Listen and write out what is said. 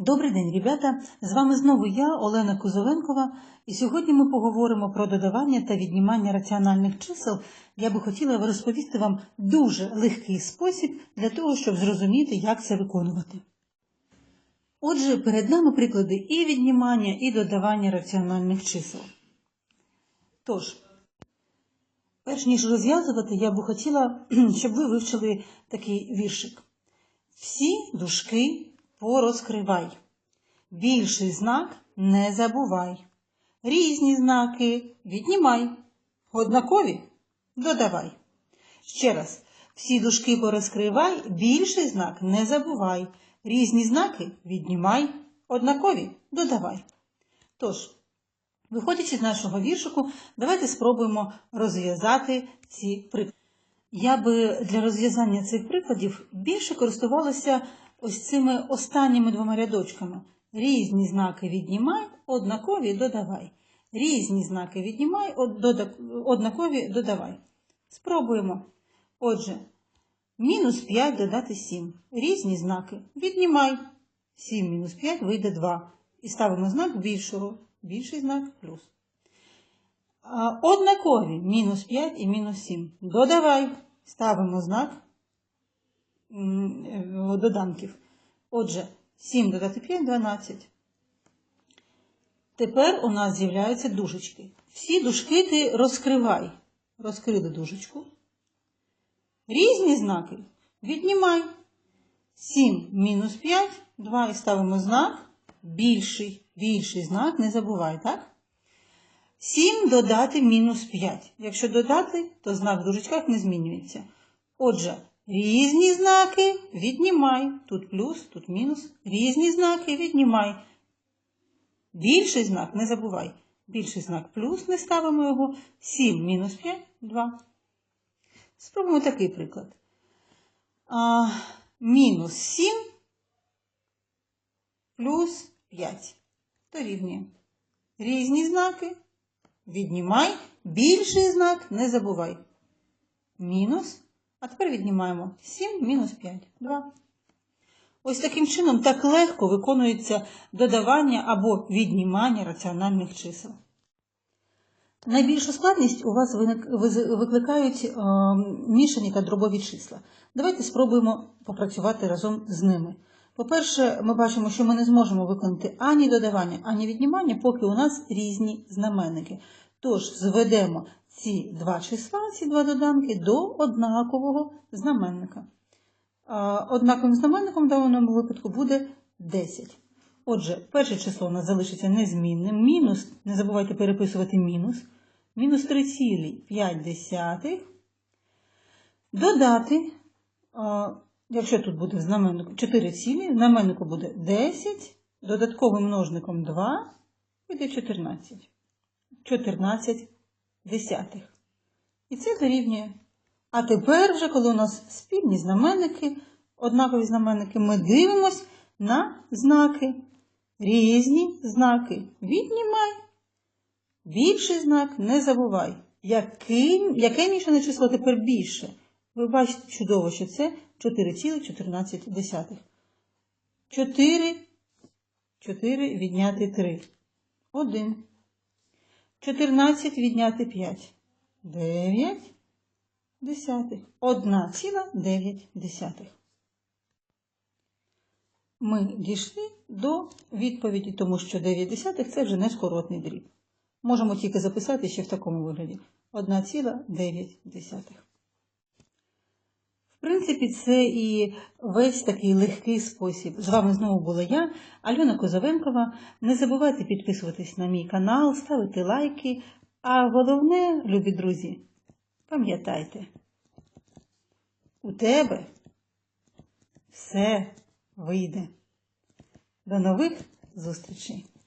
Добрий день, ребята! З вами знову я, Олена Кузовенкова, і сьогодні ми поговоримо про додавання та віднімання раціональних чисел. Я би хотіла розповісти вам дуже легкий спосіб для того, щоб зрозуміти, як це виконувати. Отже, перед нами приклади і віднімання, і додавання раціональних чисел. Тож, перш ніж розв'язувати, я би хотіла, щоб ви вивчили такий віршик. Всі дужки порозкривай. Більший знак не забувай. Різні знаки віднімай. Однакові додавай. Ще раз. Всі дужки порозкривай, більший знак не забувай. Різні знаки віднімай. Однакові додавай. Тож, виходячи з нашого віршику, давайте спробуємо розв'язати ці приклади. Я би для розв'язання цих прикладів більше користувалася ось цими останніми двома рядочками. Різні знаки віднімай, однакові додавай. Різні знаки віднімай, однакові додавай. Спробуємо. Отже, мінус 5 додати 7. Різні знаки віднімай. 7 мінус 5 вийде 2. І ставимо знак більшого. Більший знак плюс. Однакові мінус 5 і мінус 7. Додавай. Ставимо знак доданків. Отже, 7 додати 5 12. Тепер у нас з'являються дужечки. Всі дужки ти розкривай. Розкрили дужечку. Різні знаки віднімай. 7 мінус 5, 2 і ставимо знак більший. Більший знак не забувай, так? 7 додати мінус 5. Якщо додати, то знак в дужечках не змінюється. Отже, різні знаки віднімай. Тут плюс, тут мінус. Різні знаки віднімай. Більший знак не забувай. Більший знак плюс, не ставимо його. 7 мінус 5 2. Спробуємо такий приклад. А, Мінус 7 плюс 5. Дорівнює. Різні знаки. Віднімай. Більший знак не забувай. Мінус. А тепер віднімаємо 7 мінус 5. 2. Ось таким чином так легко виконується додавання або віднімання раціональних чисел. Найбільшу складність у вас викликають е, мішані та дробові числа. Давайте спробуємо попрацювати разом з ними. По-перше, ми бачимо, що ми не зможемо виконати ані додавання, ані віднімання, поки у нас різні знаменники. Тож зведемо ці два числа, ці два доданки до однакового знаменника. Однаковим знаменником в даному випадку буде 10. Отже, перше число у нас залишиться незмінним. Мінус, не забувайте переписувати мінус. Мінус 3,5. Додати, якщо тут буде в знаменнику 4 цілі, в знаменнику буде 10, додатковим множником 2 буде 14. 14 десятих. І це дорівнює. А тепер, вже, коли у нас спільні знаменники, однакові знаменники, ми дивимось на знаки. Різні знаки. Віднімай. Більший знак не забувай. Який, яке мішане число тепер більше? Ви бачите чудово, що це 4,14. 4, 4 відняти 3. 1. 14 відняти 5. 9 десятих. 1,9 десятих. Ми дійшли до відповіді, тому що 9 десятих – це вже не скоротний дріб. Можемо тільки записати ще в такому вигляді. 1,9 десятих. В принципі, це і весь такий легкий спосіб. З вами знову була я, Альона Козовенкова. Не забувайте підписуватись на мій канал, ставити лайки. А головне, любі друзі, пам'ятайте, у тебе все вийде. До нових зустрічей!